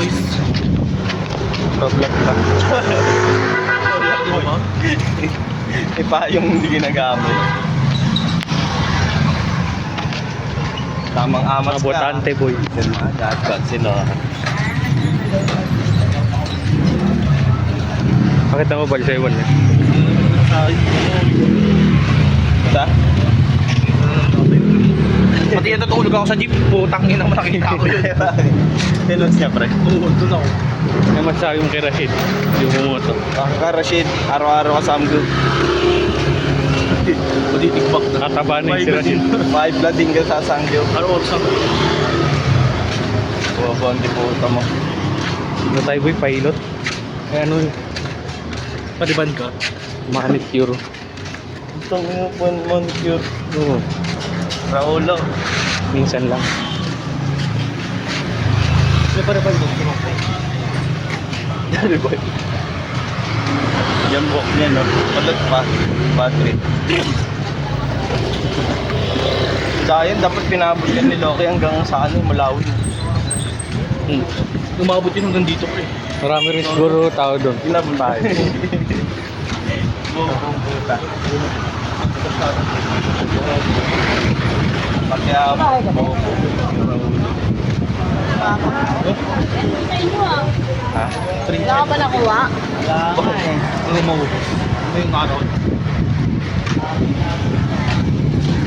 boys. Problem pa. Di ba? Ipa yung hindi ginagamit. Tamang amas Mga botante boy. Dapat sila. Bakit na mo bali sa iwan niya? Ay, Pati yan natulog ako sa jeep. Putang ina mo nakita ko yun. Tilos niya pre. Oo, doon ako. Ano masabi mo kay Rashid? Yung bumoto. Kaka Rashid, araw-araw ka sa amgo. Matitikbak na. Nakataba na yung si Rashid. Five blood din ka sa sangyo. Ano oras ako? Buwabon, di puta mo. Ano tayo boy? Pilot? Eh ano yun? Paliban ka? Manicure. Itong mo po manicure. Oo. Raulo. Minsan lang. May paliban ko. Tumakbo. Dali boy. Yan buhok niya no. Palat pa. Battery. Sayang dapat pinabot yan ni Loki hanggang sa ano, Malawi. Hmm. Umabot yun hanggang dito pre. Marami rin siguro tao doon. Pinabot tayo. Ha? Three. Wala ka ba nakuha? Wala. Ano eh. mo? Ano yung ano?